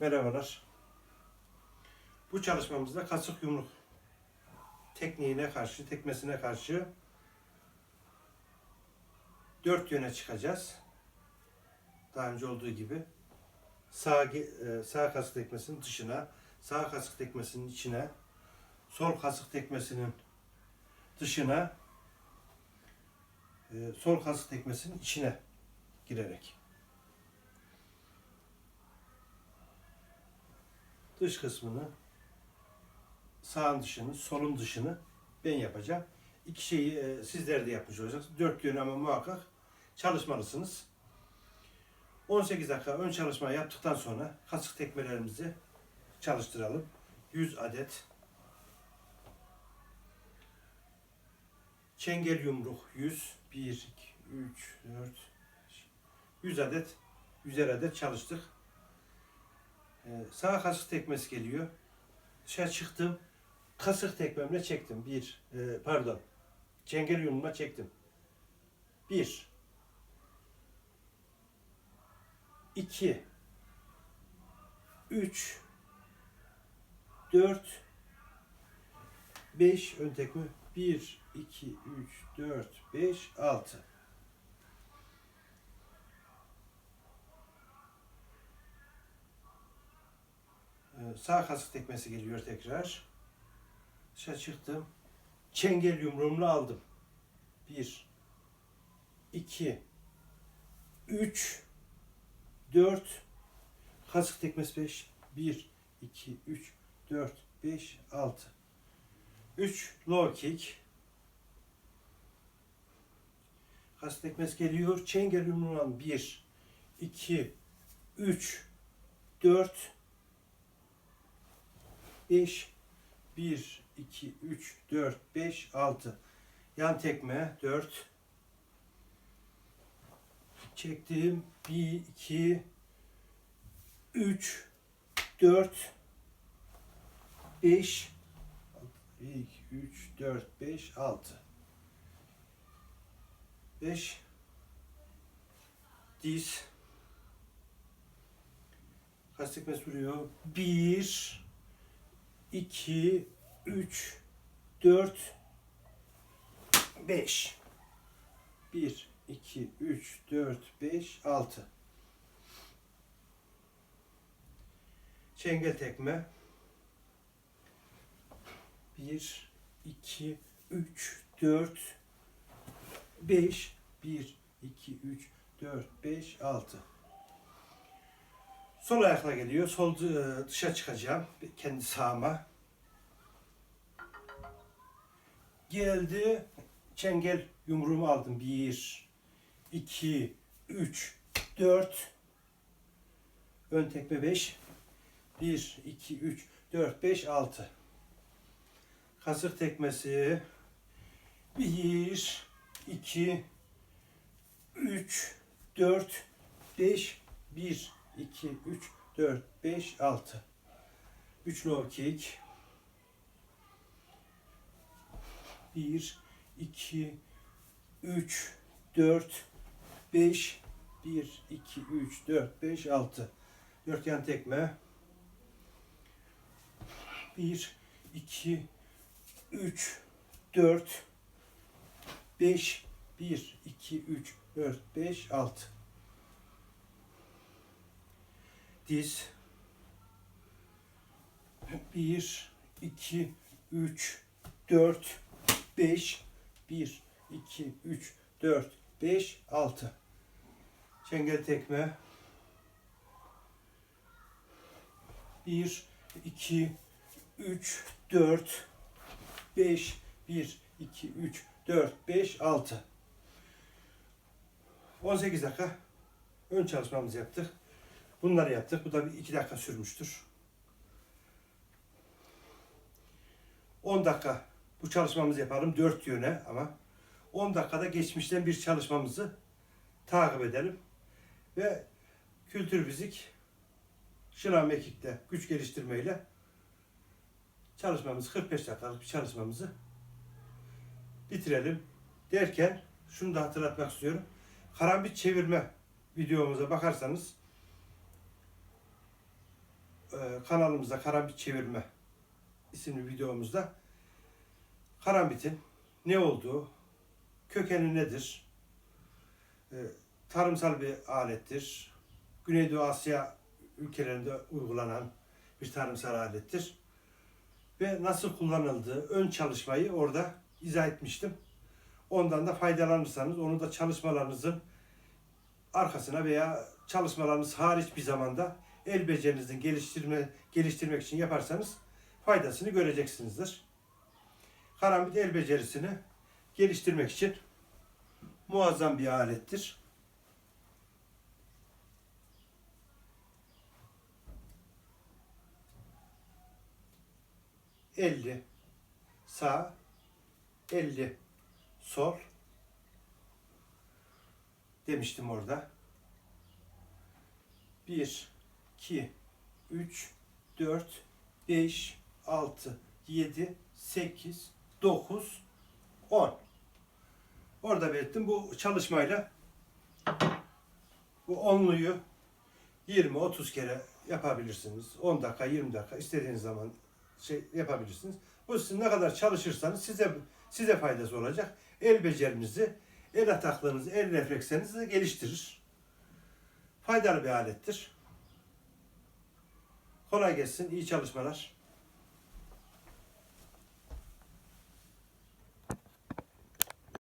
Merhabalar. Bu çalışmamızda kasık yumruk tekniğine karşı, tekmesine karşı dört yöne çıkacağız. Daha önce olduğu gibi sağ e, sağ kasık tekmesinin dışına, sağ kasık tekmesinin içine, sol kasık tekmesinin dışına, e, sol kasık tekmesinin içine girerek. Dış kısmını sağın dışını, solun dışını ben yapacağım. İki şeyi e, sizler de yapmış olacaksınız. Dört yönü ama muhakkak çalışmalısınız. 18 dakika ön çalışma yaptıktan sonra kasık tekmelerimizi çalıştıralım. 100 adet çengel yumruk 100 1 2 3 4 100 adet 100 adet çalıştık. Ee, sağ kasık tekmesi geliyor. Dışarı çıktım. Kasık tekmemle çektim. Bir, e, pardon. Çengel yumruğuma çektim. Bir. iki, Üç. Dört. Beş ön tekme. Bir, iki, üç, dört, beş, altı. Sağ kasık tekmesi geliyor tekrar. Dışarı çıktım. Çengel yumruğumla aldım. Bir, iki, üç, dört, kasık tekmesi beş. Bir, iki, üç, dört, beş, altı. Üç low kick. Kasık tekmesi geliyor. Çengel yumruğumla bir, iki, üç, dört, 5 1 2 3 4 5 6 yan tekme 4 çektim 1 2 3 4 5 1 2 3 4 5 6 5 diz. Kaç tekmesi vuruyor 1 2, 3, 4, 5. 1, 2, 3, 4, 5, 6. Çengel tekme. 1, 2, 3, 4, 5. 1, 2, 3, 4, 5, 6. Sol ayakla geliyor. Sol e, dışa çıkacağım. Kendi sağıma. Geldi. Çengel yumruğumu aldım. Bir, iki, üç, dört. Ön tekme beş. Bir, iki, üç, dört, beş, altı. Kasık tekmesi. Bir, iki, üç, dört, beş, bir, 2, 3, 4, 5, 6. 3 low kick. 1, 2, 3, 4, 5, 1, 2, 3, 4, 5, 6. 4 yan tekme. 1, 2, 3, 4, 5, 1, 2, 3, 4, 5, 6 diz 1 2 3 4 5 1 2 3 4 5 6 çengel tekme. 1 2 3 4 5 1 2 3 4 5 6 18 dakika ön çalışmamızı yaptık. Bunları yaptık. Bu da bir iki dakika sürmüştür. 10 dakika bu çalışmamızı yapalım. Dört yöne ama 10 dakikada geçmişten bir çalışmamızı takip edelim. Ve kültür fizik şınav mekikte güç geliştirmeyle çalışmamızı 45 dakikalık bir çalışmamızı bitirelim derken şunu da hatırlatmak istiyorum. Karambit çevirme videomuza bakarsanız kanalımızda Karambit Çevirme isimli videomuzda karambitin ne olduğu, kökeni nedir, e, tarımsal bir alettir, Güneydoğu Asya ülkelerinde uygulanan bir tarımsal alettir ve nasıl kullanıldığı ön çalışmayı orada izah etmiştim. Ondan da faydalanırsanız onu da çalışmalarınızın arkasına veya çalışmalarınız hariç bir zamanda el becerinizin geliştirme geliştirmek için yaparsanız faydasını göreceksinizdir. Karambit el becerisini geliştirmek için muazzam bir alettir. Elli sağ, elli sol demiştim orada. 1, 2, 3, 4, 5, 6, 7, 8, 9, 10. Orada belirttim. Bu çalışmayla bu onluyu 20-30 kere yapabilirsiniz. 10 dakika, 20 dakika istediğiniz zaman şey yapabilirsiniz. Bu siz ne kadar çalışırsanız size size faydası olacak. El becerinizi, el ataklığınızı, el reflekslerinizi geliştirir. Faydalı bir alettir. Kolay gelsin, iyi çalışmalar.